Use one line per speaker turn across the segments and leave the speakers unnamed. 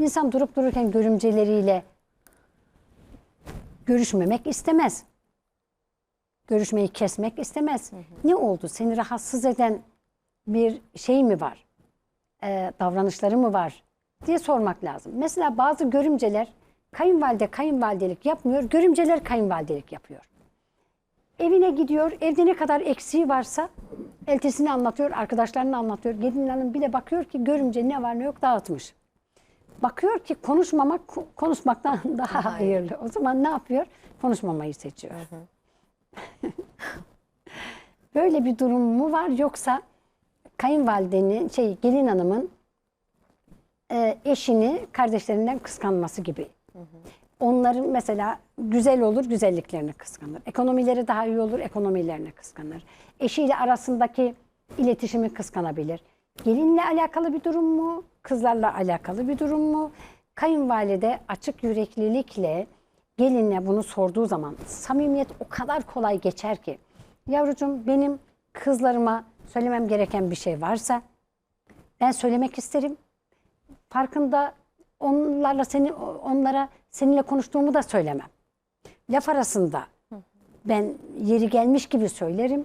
İnsan durup dururken görümceleriyle görüşmemek istemez. Görüşmeyi kesmek istemez. Ne oldu? Seni rahatsız eden bir şey mi var? Ee, davranışları mı var? diye sormak lazım. Mesela bazı görümceler kayınvalide kayınvalidelik yapmıyor, görümceler kayınvalidelik yapıyor. Evine gidiyor, evde ne kadar eksiği varsa eltisini anlatıyor, arkadaşlarını anlatıyor. Gelin hanım bir de bakıyor ki görümce ne var ne yok dağıtmış. Bakıyor ki konuşmamak ko- konuşmaktan daha hayırlı. O zaman ne yapıyor? Konuşmamayı seçiyor. Böyle bir durum mu var yoksa kayınvalidenin şey gelin hanımın e, eşini kardeşlerinden kıskanması gibi. Onların mesela güzel olur, güzelliklerini kıskanır. Ekonomileri daha iyi olur, ekonomilerini kıskanır. Eşiyle arasındaki iletişimi kıskanabilir. Gelinle alakalı bir durum mu? Kızlarla alakalı bir durum mu? Kayınvalide açık yüreklilikle gelinle bunu sorduğu zaman samimiyet o kadar kolay geçer ki. Yavrucuğum benim kızlarıma söylemem gereken bir şey varsa ben söylemek isterim farkında onlarla seni onlara seninle konuştuğumu da söylemem. Laf arasında ben yeri gelmiş gibi söylerim.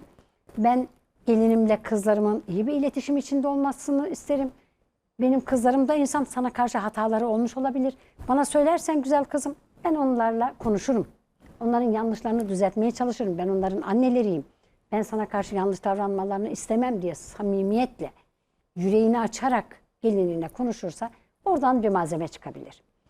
Ben gelinimle kızlarımın iyi bir iletişim içinde olmasını isterim. Benim kızlarım da insan sana karşı hataları olmuş olabilir. Bana söylersen güzel kızım ben onlarla konuşurum. Onların yanlışlarını düzeltmeye çalışırım. Ben onların anneleriyim. Ben sana karşı yanlış davranmalarını istemem diye samimiyetle yüreğini açarak gelinine konuşursa oradan bir malzeme çıkabilir.